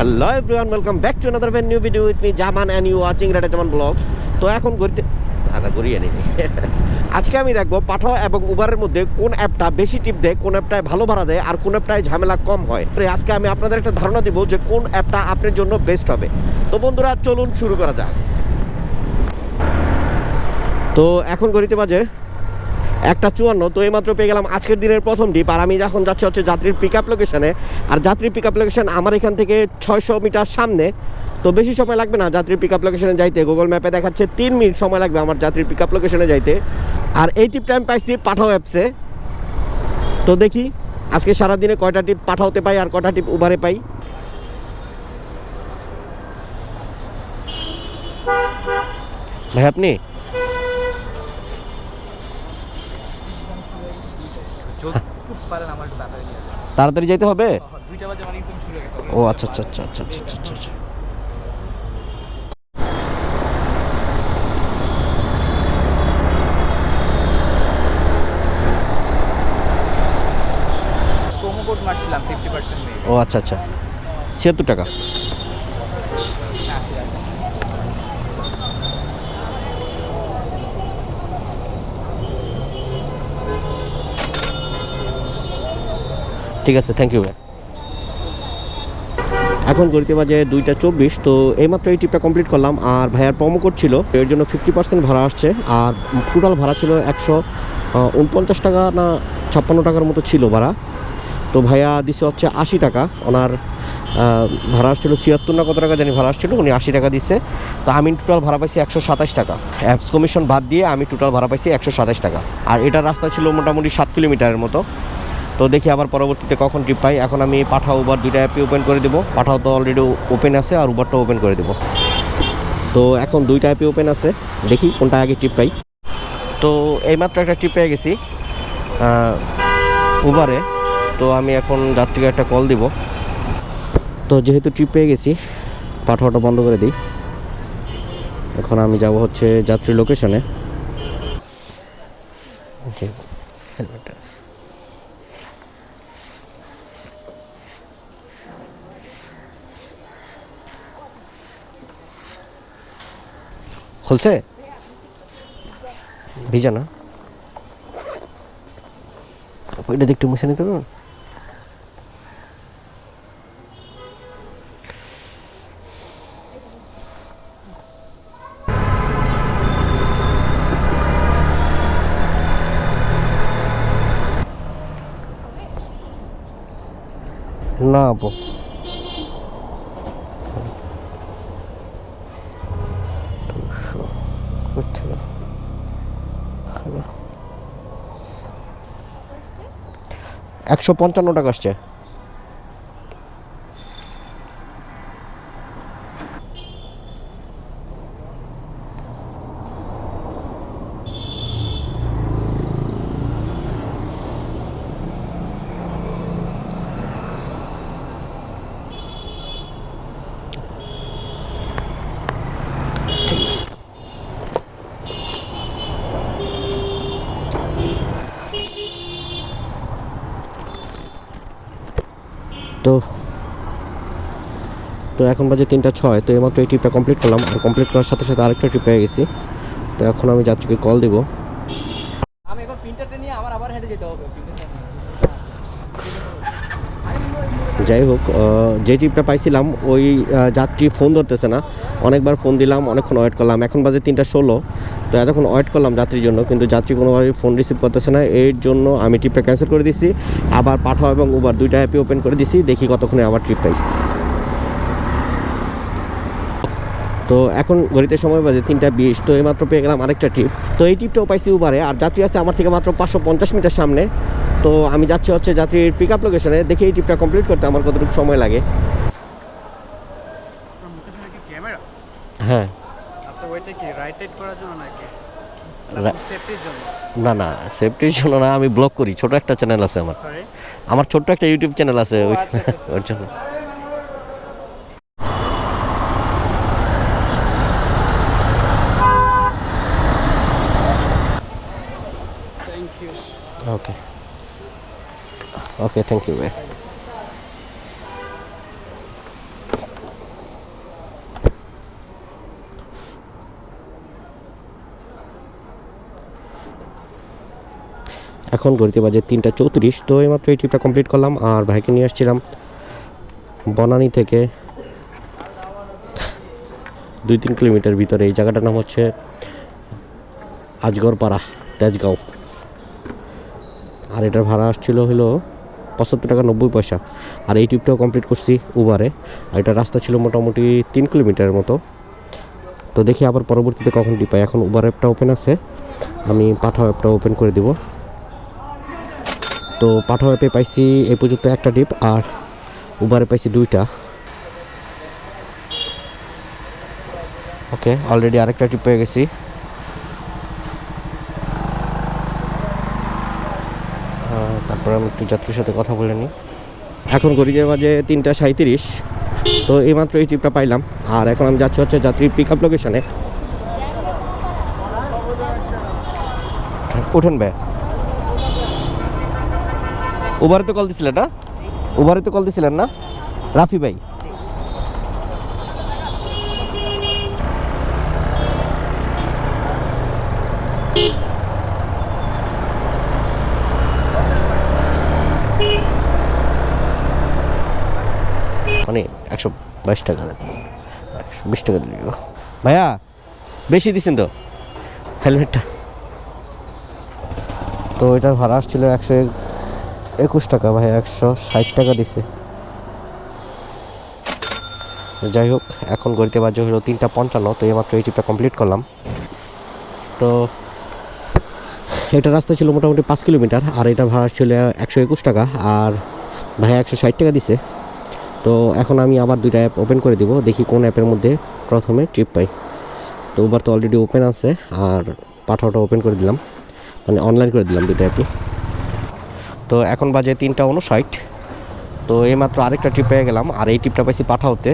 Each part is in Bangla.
Hello everyone welcome back to another when new video with me Zaman and you watching Reda Zaman vlogs তো এখন ঘুরতে দাদা ঘুরিয়ে নিই। আজকে আমি দেখব পাঠাও এবং উবারের মধ্যে কোন অ্যাপটা বেশি টিপ দেয়, কোন অ্যাপটায় ভালো ভাড়া দেয়, আর কোন অ্যাপটায় ঝামেলা কম হয়। আজকে আমি আপনাদের একটা ধারণা দিব যে কোন অ্যাপটা আপনার জন্য বেস্ট হবে। তো বন্ধুরা, চলুন শুরু করা যাক। তো এখন ঘড়িতে বাজে একটা চুয়ান্ন, তো এইমাত্র পেয়ে গেলাম আজকের দিনের প্রথম ডিপ। আর আমি যখন যাচ্ছি হচ্ছে যাত্রীর পিক আপ লোকেশনে আর যাত্রীর পিক আপ লোকেশন আমার এখান থেকে ছয়শো মিটার সামনে। তো বেশি সময় লাগবে না যাত্রীর পিক আপ লোকেশনে যাইতে। গুগল ম্যাপে দেখাচ্ছে তিন মিনিট সময় লাগবে আমার যাত্রীর পিক আপ লোকেশনে যাইতে। আর এই টিপটা আমি পাইছি পাঠাও অ্যাপসে তো দেখি, আজকে সারাদিনে কয়টা টিপ পাঠাওতে পাই আর কয়টা টিপ উবারে পাই। ভাই, আপনি? পারেন আমার একটু তাড়াতাড়ি যাইতে হবে? ও আচ্ছা আচ্ছা আচ্ছা আচ্ছা আচ্ছা আচ্ছা আচ্ছা, আচ্ছা। ও আচ্ছা আচ্ছা। ছিয়াত্তর টাকা। ঠিক আছে থ্যাংক ইউ এখন গড়িতে বাজে দুইটা চব্বিশ, তো এইমাত্র এই ট্রিপটা কমপ্লিট করলাম। আর ভাইয়ার প্রোমো কোড ছিল, এর জন্য ফিফটি পার্সেন্ট ভাড়া আসছে। আর টোটাল ভাড়া ছিল একশো উনপঞ্চাশ টাকা না ছাপ্পান্ন টাকার মতো ছিল ভাড়া। তো ভাইয়া দিছে হচ্ছে আশি টাকা। ওনার ভাড়া আসছিল ছিয়াত্তর না কত টাকা জানি ভাড়া আসছিল, উনি আশি টাকা দিচ্ছে তো আমি টোটাল ভাড়া পাইছি একশো সাতাশ টাকা। অ্যাপস কমিশন বাদ দিয়ে আমি টোটাল ভাড়া পাইছি একশো সাতাশ টাকা। আর এটার রাস্তা ছিল মোটামুটি সাত কিলোমিটারের মতো। তো দেখি আবার পরবর্তীতে কখন ট্রিপ পাই। এখন আমি পাঠাও উবার দুইটা অ্যাপই ওপেন করে দেবো। পাঠাও তো অলরেডি ওপেন আছে আর উবারটা ওপেন করে দেবো। তো এখন দুইটা অ্যাপই ওপেন আছে। দেখি কোনটা আগে ট্রিপ পাই। তো এইমাত্র একটা ট্রিপ পেয়ে গেছি উবারে তো আমি এখন যাত্রীকে একটা কল দিব। তো যেহেতু ট্রিপ পেয়ে গেছি, পাঠাওটা বন্ধ করে দিই। এখন আমি যাব হচ্ছে যাত্রী লোকেশনে হেলমেটটা খুলছে? ভিজা না? ওইটা একটু মুছে নিতে পারবেন? না আপু দুশো কোথেকে এখানে। একশো পঞ্চান্ন টাকা আসছে। তো তো এখন বাজে তিনটা ছয়, তো এইমাত্র এই ট্রিপটা কমপ্লিট করলাম। কমপ্লিট করার সাথে সাথে আরেকটা ট্রিপ পেয়ে গেছি। তো এখন আমি যাত্রীকে কল দিব। আমি এখন প্রিন্টারটা নিয়ে আবার হেঁটে যেতে হবে প্রিন্টারটা যাই হোক যে ট্রিপটা পাইছিলাম, ওই যাত্রী ফোন ধরতেছে না। অনেকবার ফোন দিলাম, অনেকক্ষণ ওয়েট করলাম। এখন বাজে তিনটা ষোলো। তো এতক্ষণ ওয়েট করলাম যাত্রীর জন্য, কিন্তু যাত্রী কোনোভাবে ফোন রিসিভ করতেছে না। এর জন্য আমি ট্রিপটা ক্যান্সেল করে দিছি। আবার পাঠাও এবং উবার দুইটা অ্যাপই ওপেন করে দিছি। দেখি কতক্ষণে আবার ট্রিপ পাই। তো এখন ঘড়িতে সময় বাজে তিনটা বিশ তো এইমাত্র পেয়ে গেলাম আরেকটা ট্রিপ তো এই ট্রিপটাও পাইছি উবারে আর যাত্রী আছে আমার থেকে মাত্র পাঁচশো পঞ্চাশ মিটার সামনে। তো আমি যাচ্ছি হচ্ছে যাত্রীর পিক আপ লোকেশনে দেখি এই ট্রিপটা কমপ্লিট করতে আমার কতটুকু সময় লাগে। হ্যাঁ। না না সেফটির জন্য না আমি ব্লগ করি ছোট একটা চ্যানেল আছে আমার। আমার ছোট্ট একটা ইউটিউব চ্যানেল আছে ওই আচ্ছা, আচ্ছা, আচ্ছা। ওর জন্য। ওকে ওকে থ্যাংক ইউ ভাই এখন গড়িতে বাজে তিনটা চৌত্রিশ, তো এইমাত্র এই ট্রিপটা কমপ্লিট করলাম আর ভাইকে নিয়ে আসছিলাম বনানি থেকে দুই তিন কিলোমিটার ভিতরে। এই জায়গাটার নাম হচ্ছে আজগরপাড়া, তেজগাঁও। আর এটার ভাড়া আসছিল হলো পঁচাত্তর টাকা নব্বই পয়সা। আর এই ট্রিপটাও কমপ্লিট করছি উবারে আর এটা রাস্তা ছিল মোটামুটি তিন কিলোমিটারের মতো। তো দেখি আবার পরবর্তীতে কখন টিপ পাই এখন উবার অ্যাপটা ওপেন আছে। আমি পাঠাও অ্যাপটা ওপেন করে দিব। তো পাঠাও অ্যাপে পাইছি এই পর্যন্ত একটা টিপ আর উবারে পাইছি দুইটা। ওকে অলরেডি আরেকটা টিপ পেয়ে গেছি। তারপর আমি একটু যাত্রীর সাথে কথা বলে নিই। এখন ঘড়িতে বাজে তিনটা সাঁত্রিশ তো এইমাত্র এই ট্রিপটা পাইলাম। আর এখন আমি যাচ্ছি হচ্ছে যাত্রীর পিক আপ লোকেশনে উঠুন ভাই। উবারে তো কল দিছিলেন না? উবারে তো কল দিছিলেন না? রাফি ভাই। মানে একশো বাইশ টাকা একশো বিশ টাকা দিল ভাইয়া বেশি দিছেন তো? হেলমেটটা তো এটার ভাড়া আসছিল একশো একুশ টাকা ভাই একশো ষাট টাকা দিছে। যাই হোক এখন গড়িতে বাজে হলো তিনটা পঞ্চান্ন তো এইমাত্র এই ট্রিপটা কমপ্লিট করলাম। তো এটা রাস্তা ছিল মোটামুটি পাঁচ কিলোমিটার আর এটার ভাড়া ছিল একশো একুশ টাকা আর ভাই একশো ষাট টাকা দিছে। তো এখন আমি আবার দুইটা অ্যাপ ওপেন করে দিব। দেখি কোন অ্যাপের মধ্যে প্রথমে ট্রিপ পাই। তো উবার তো অলরেডি ওপেন আছে আর পাঠাওটা ওপেন করে দিলাম। মানে অনলাইন করে দিলাম দুটো অ্যাপই তো এখন বাজে তিনটা উনষাট তো এইমাত্র আরেকটা ট্রিপ পেয়ে গেলাম। আর এই ট্রিপটা পাইছি পাঠাওতে।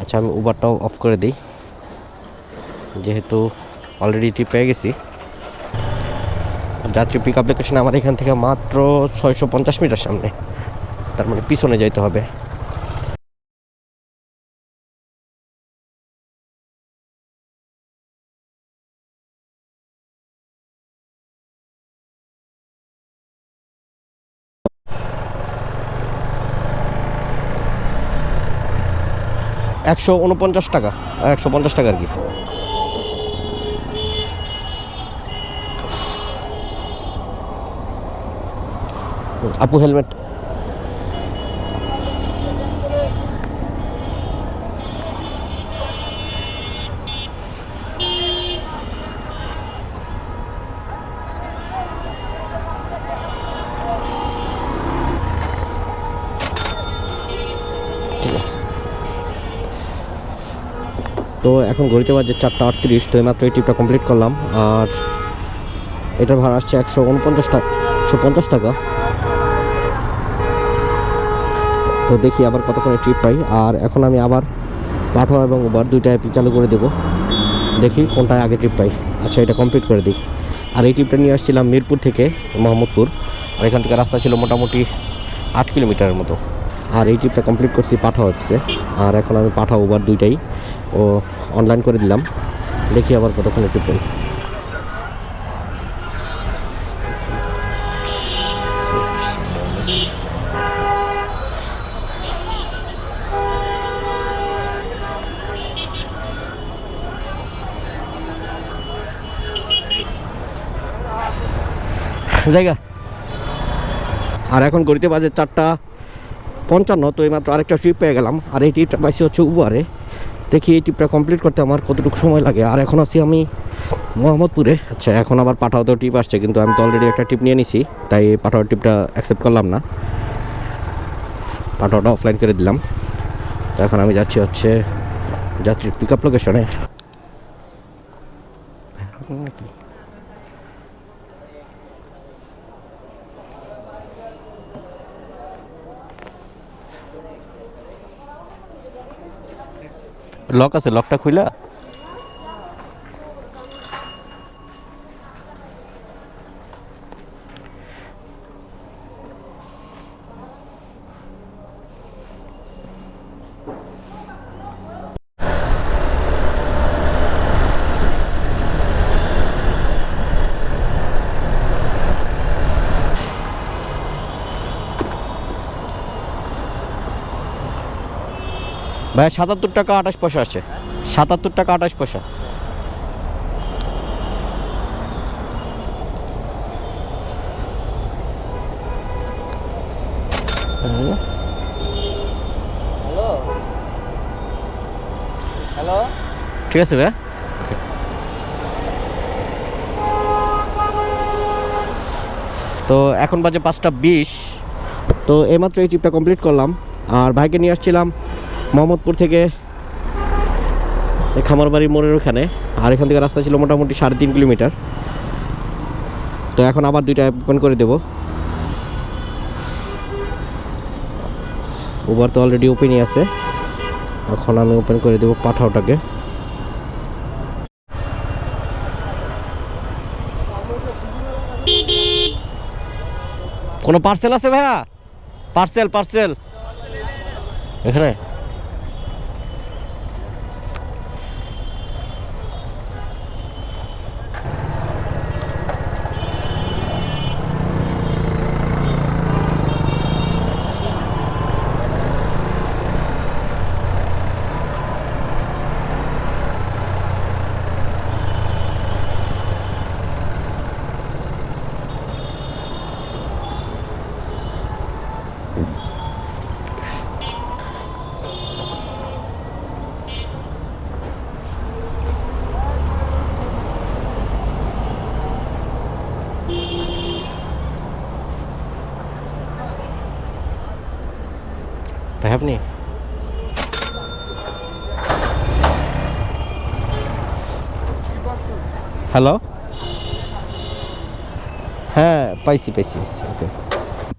আচ্ছা আমি উবারটাও অফ করে দিই। যেহেতু অলরেডি ট্রিপ পেয়ে গেছি। যাত্রী পিক আপ লোকেশন আমার এখান থেকে মাত্র ছয়শো পঞ্চাশ মিটার সামনে। তার মানে পিছনে যাইতে হবে। একশো উনপঞ্চাশ টাকা, একশো পঞ্চাশ টাকা আর কি। আপু হেলমেট ঠিক আছে তো এখন ঘড়িতে বাজে চারটা আটত্রিশ, তো এইমাত্র এই ট্রিপটা কমপ্লিট করলাম। আর এটার ভাড়া আসছে একশো উনপঞ্চাশ টাকা, একশো পঞ্চাশ টাকা। তো দেখি আবার কতক্ষণে ট্রিপ পাই। আর এখন আমি আবার পাঠো এবং উবার দুইটা অ্যাপই চালু করে দেবো। দেখি কোনটায় আগে ট্রিপ পাই। আচ্ছা এটা কমপ্লিট করে দিই। আর এই ট্রিপটা নিয়ে আসছিলাম মিরপুর থেকে মোহাম্মদপুর। আর এখান থেকে রাস্তা ছিল মোটামুটি আট কিলোমিটারের মতো। আর এই ট্রিপটা কমপ্লিট করছি পাঠা ওয়েবসে আর এখন আমি পাঠা উবার দুইটাই। ও অনলাইন করে দিলাম। দেখি আবার কতক্ষণে ট্রিপ পাই জায়গা। আর এখন গড়িতে বাজে চারটা পঞ্চান্ন, তো এইমাত্র আরেকটা ট্রিপ পেয়ে গেলাম। আর এই ট্রিপটা পাইছি হচ্ছে উবারে। দেখি এই ট্রিপটা কমপ্লিট করতে আমার কতটুকু সময় লাগে। আর এখন আছি আমি মোহাম্মদপুরে। আচ্ছা এখন আবার পাঠাওতেও ট্রিপ আসছে, কিন্তু আমি তো অলরেডি একটা ট্রিপ নিয়ে নিছি, তাই পাঠাওয়ার ট্রিপটা অ্যাকসেপ্ট করলাম না। পাঠাওটা অফলাইন করে দিলাম। তো এখন আমি যাচ্ছি হচ্ছে যাত্রীর পিক আপ লোকেশনে নাকি লক আছে লকটা খুইলা? ভাই সাতাত্তর টাকা আঠাশ পয়সা আছে সাতাত্তর টাকা আঠাশ পয়সা। হ্যালো? ঠিক আছে ভাই। তো এখন বাজে পাঁচটা বিশ। তো এইমাত্র এই ট্রিপটা কমপ্লিট করলাম। আর ভাইকে নিয়ে আসছিলাম মোহাম্মদপুর থেকে খামারবাড়ি মোড়ের ওখানে। আর এখান থেকে রাস্তা ছিল মোটামুটি সাড়ে তিন কিলোমিটার। তো এখন আবার দুইটা ওপেন করে দেব। উবার তো অলরেডি ওপেনই আছে। এখন আমি ওপেন করে দেবো পাঠাওটাকে। কোনো পার্সেল আছে ভাইয়া? পার্সেল পার্সেল এখানে? আপনি? হ্যালো হ্যাঁ পাইছি পাইছি পাইছি ওকে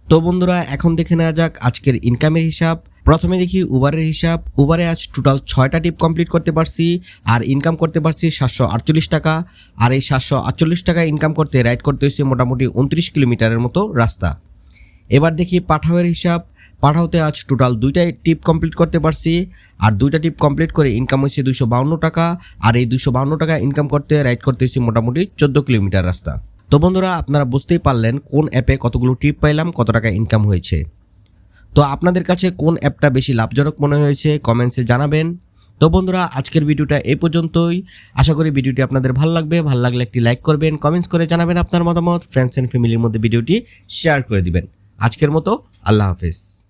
তো বন্ধুরা এখন দেখে নেওয়া যাক আজকের ইনকামের হিসাব। প্রথমে দেখি উবারের হিসাব। উবারে আজ টোটাল ছয়টা টিপ কমপ্লিট করতে পারছি আর ইনকাম করতে পারছি সাতশো আটচল্লিশ টাকা। আর এই সাতশো আটচল্লিশ টাকা ইনকাম করতে রাইড করতে হয়েছে মোটামুটি উনত্রিশ কিলোমিটারের মতো রাস্তা। এবার দেখি পাঠাওয়ের হিসাব। পাঠাওতে আজ টোটাল দুইটাই টিপ কমপ্লিট করতে পারছি। আর দুইটা টিপ কমপ্লিট করে ইনকাম হয়েছে দুশো বাউন্ন টাকা। আর এই দুশো বাউন্ন টাকা ইনকাম করতে রাইড করতে হয়েছে মোটামুটি চোদ্দ কিলোমিটার রাস্তা। তো বন্ধুরা, আপনারা বুঝতেই পারলেন কোন অ্যাপে কতগুলো ট্রিপ পাইলাম, কত টাকা ইনকাম হয়েছে। তো আপনাদের কাছে কোন অ্যাপটা বেশি লাভজনক মনে হয়েছে কমেন্টসে জানাবেন। তো বন্ধুরা, আজকের ভিডিওটা এই পর্যন্তই। আশা করি ভিডিওটি আপনাদের ভালো লাগবে। ভালো লাগলে একটি লাইক করবেন কমেন্টস করে জানাবেন আপনার মতামত। ফ্রেন্ডস অ্যান্ড ফ্যামিলির মধ্যে ভিডিওটি শেয়ার করে দিবেন। আজকের মতো আল্লাহ হাফেজ।